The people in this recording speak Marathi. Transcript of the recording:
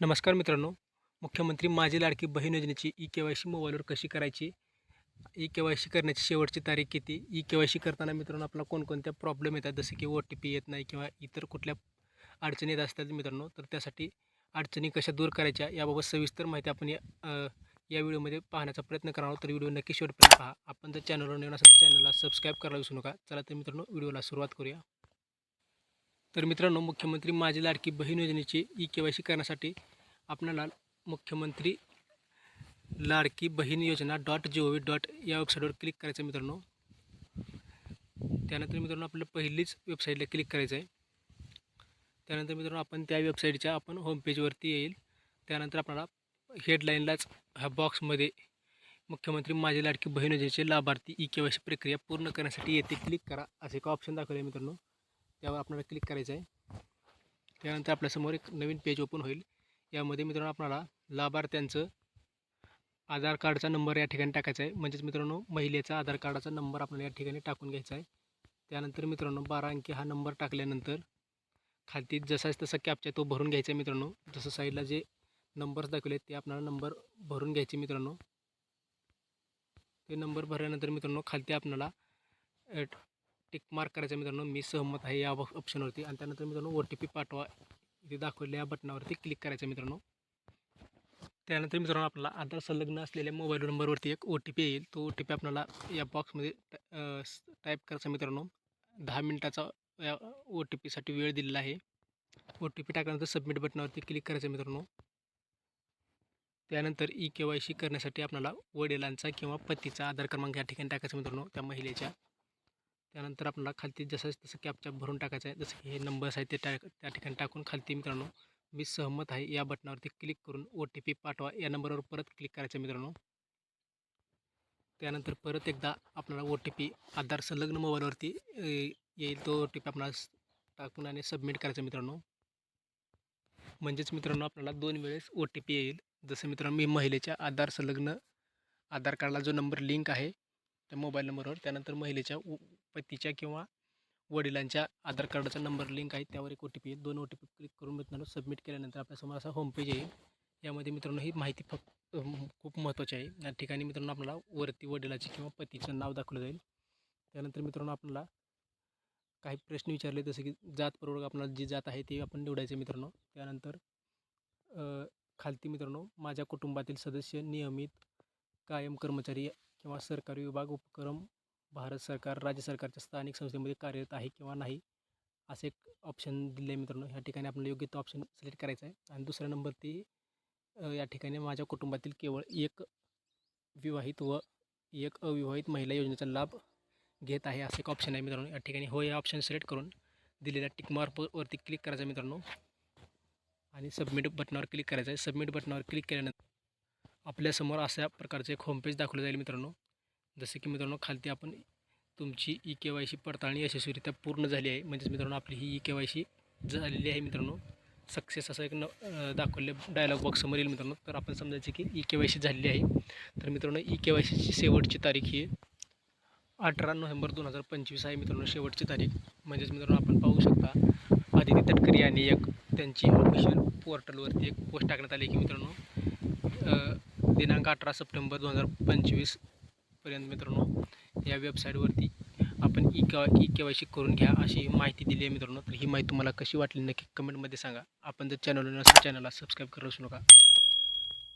नमस्कार मित्रांनो. मुख्यमंत्री माझी लाडकी बहीण योजनेची ई के वाय सी मोबाईलवर कशी करायची? ई के वाय सी करण्याची शेवटची तारीख किती? ई के वाय सी करताना मित्रांनो आपला कोणकोणत्या प्रॉब्लेम येतात? जसे की ओ टी पी येत नाही किंवा इतर कुठल्या अडचणी येत असतात मित्रांनो तर त्यासाठी अडचणी कशा दूर करायच्या याबाबत सविस्तर माहिती आपण या या व्हिडिओमध्ये पाहण्याचा प्रयत्न करणार आहोत. तर व्हिडिओ नक्की शेवटपर्यंत पहा. आपण जर चॅनलवर नवीन असेल चॅनलला सबस्क्राईब करायला विसरू नका. चला तर मित्रांनो व्हिडिओला सुरुवात करूया. तर मित्रांनो मुख्यमंत्री माझी लाडकी बहीण योजनेची ई के वाय सी करण्यासाठी आपल्याला मुख्यमंत्री लाडकी बहीण योजना dot G O V dot या वेबसाईटवर क्लिक करायचं आहे मित्रांनो. त्यानंतर मित्रांनो आपल्याला पहिलीच वेबसाईटला क्लिक करायचं आहे. त्यानंतर मित्रांनो आपण त्या वेबसाईटच्या आपण होमपेजवरती येईल. त्यानंतर आपल्याला हेडलाईनलाच ह्या बॉक्समध्ये मुख्यमंत्री माझी लाडकी बहीण योजनेचे लाभार्थी ई के वाय सी प्रक्रिया पूर्ण करण्यासाठी येथे क्लिक करा. असे एक ऑप्शन दाखवले मित्रांनो. त्यावर आपल्याला क्लिक करायचं आहे. त्यानंतर आपल्यासमोर एक नवीन पेज ओपन होईल. यामध्ये मित्रांनो आपल्याला लाभार्थ्यांचं आधार कार्डचा नंबर या ठिकाणी टाकायचा आहे. म्हणजेच मित्रांनो महिलेचा आधार कार्डाचा नंबर आपल्याला या ठिकाणी टाकून घ्यायचा आहे. त्यानंतर मित्रांनो बारा अंकी हा नंबर टाकल्यानंतर खालती जसाच तसा कॅपचा तो भरून घ्यायचा आहे मित्रांनो. जसं साईडला जे नंबर्स दाखवले ते आपल्याला नंबर भरून घ्यायचे मित्रांनो. ते नंबर भरल्यानंतर मित्रांनो खालती आपल्याला टिक मार्क करायचं मित्रांनो. मी सहमत आहे या ऑप्शनवरती आणि त्यानंतर मित्रांनो ओ टी पी पाठवा. इथे दाखवलेल्या या बटनावरती क्लिक करायचं मित्रांनो. त्यानंतर मित्रांनो आपल्याला आधार संलग्न असलेल्या मोबाईल नंबरवरती एक ओ टी पी येईल. तो ओ टी पी आपल्याला या बॉक्समध्ये टाईप करायचा मित्रांनो. दहा मिनिटाचा या ओ टी पीसाठी वेळ दिलेला आहे. ओ टी पी टाकल्यानंतर सबमिट बटनावरती क्लिक करायचं मित्रांनो. त्यानंतर ई के वाय सी करण्यासाठी आपल्याला वडिलांचा किंवा पतीचा आधार क्रमांक या ठिकाणी टाकायचा मित्रांनो त्या महिलेच्या. त्यानंतर आपल्याला खालती जसं तसं कॅपच्या भरून टाकायचं आहे जसं की हे नंबर्स आहेत ते टाक त्या ठिकाणी टाकून खालती मित्रांनो मी सहमत आहे या बटनावरती क्लिक करून ओ टी पी पाठवा. या नंबरवर परत क्लिक करायचं मित्रांनो. त्यानंतर परत एकदा आपल्याला ओ टी पी आधार संलग्न मोबाईलवरती येईल तो ओ टी पी आपल्याला टाकून आणि सबमिट करायचा मित्रांनो. म्हणजेच मित्रांनो आपल्याला दोन वेळेस ओ टी पी येईल. जसं मित्रांनो मी महिलेच्या आधार संलग्न आधार कार्डला जो नंबर लिंक आहे त्या मोबाईल नंबरवर त्यानंतर महिलेच्या उ- पतीच्या किंवा वडिलांच्या आधार कार्डाचा नंबर लिंक आहे त्यावर एक ओ टी पी येईल दोन ओ टी पी क्लिक करून मित्रांनो सबमिट केल्यानंतर आपल्यासमोर असा होम पेज येईल. यामध्ये मित्रांनो ही माहिती फक्त खूप महत्त्वाची आहे. या ठिकाणी मित्रांनो आपल्याला वरती वडिलाचे किंवा पतीचं नाव दाखवलं जाईल. त्यानंतर मित्रांनो आपल्याला काही प्रश्न विचारले जसे की जात प्रवर्ग आपल्याला जी जात आहे ते आपण निवडायचे मित्रांनो. त्यानंतर खालती मित्रांनो माझ्या कुटुंबातील सदस्य नियमित कायम कर्मचारी किंवा सरकारी विभाग उपक्रम भारत सरकार राज्य सरकारच्या स्थानिक संस्थेमध्ये कार्यरत आहे किंवा नाही असे एक ऑप्शन दिले आहे मित्रांनो. ह्या ठिकाणी आपल्याला योग्य तो ऑप्शन सिलेक्ट करायचा आहे. आणि दुसरा नंबर ती या ठिकाणी माझ्या कुटुंबातील केवळ एक विवाहित व एक अविवाहित महिला योजनेचा लाभ घेत आहे असे एक ऑप्शन आहे मित्रांनो. या ठिकाणी हो या ऑप्शन सिलेक्ट करून दिलेल्या टिकमार्कवरती क्लिक करायचं आहे मित्रांनो. आणि सबमिट बटनावर क्लिक करायचं आहे. सबमिट बटनावर क्लिक केल्यानंतर आपल्यासमोर अशा प्रकारचे एक होमपेज दाखवलं जाईल मित्रांनो. जसं की मित्रांनो खालती आपण तुमची ई के वाय सी पडताळणी यशस्वीरित्या पूर्ण झाली आहे. म्हणजेच मित्रांनो आपली ही ई के वाय सी झालेली आहे मित्रांनो. सक्सेस असं एक न दाखवले डायलॉग बॉक्स येईल मित्रांनो. तर आपण समजायचं की ई के वाय सी झालेली आहे. तर मित्रांनो ई के वाय सीची शेवटची तारीख ही अठरा नोव्हेंबर दोन हजार पंचवीस आहे मित्रांनो शेवटची तारीख. म्हणजेच मित्रांनो आपण पाहू शकता आदिती तटकरी यांनी एक त्यांची ऑफिशियल पोर्टलवरती एक पोस्ट टाकण्यात आली की मित्रांनो दिनांक अठरा सप्टेंबर दोन हजार पंचवीस पंचवीसपर्यंत मित्रांनो या वेबसाईटवरती आपण E K E K Y C करून घ्या अशी माहिती दिली आहे मित्रांनो. तर ही माहिती तुम्हाला कशी वाटली नक्की कमेंटमध्ये सांगा. आपण जर चॅनल नसेल चॅनलला सबस्क्राईब करू नका.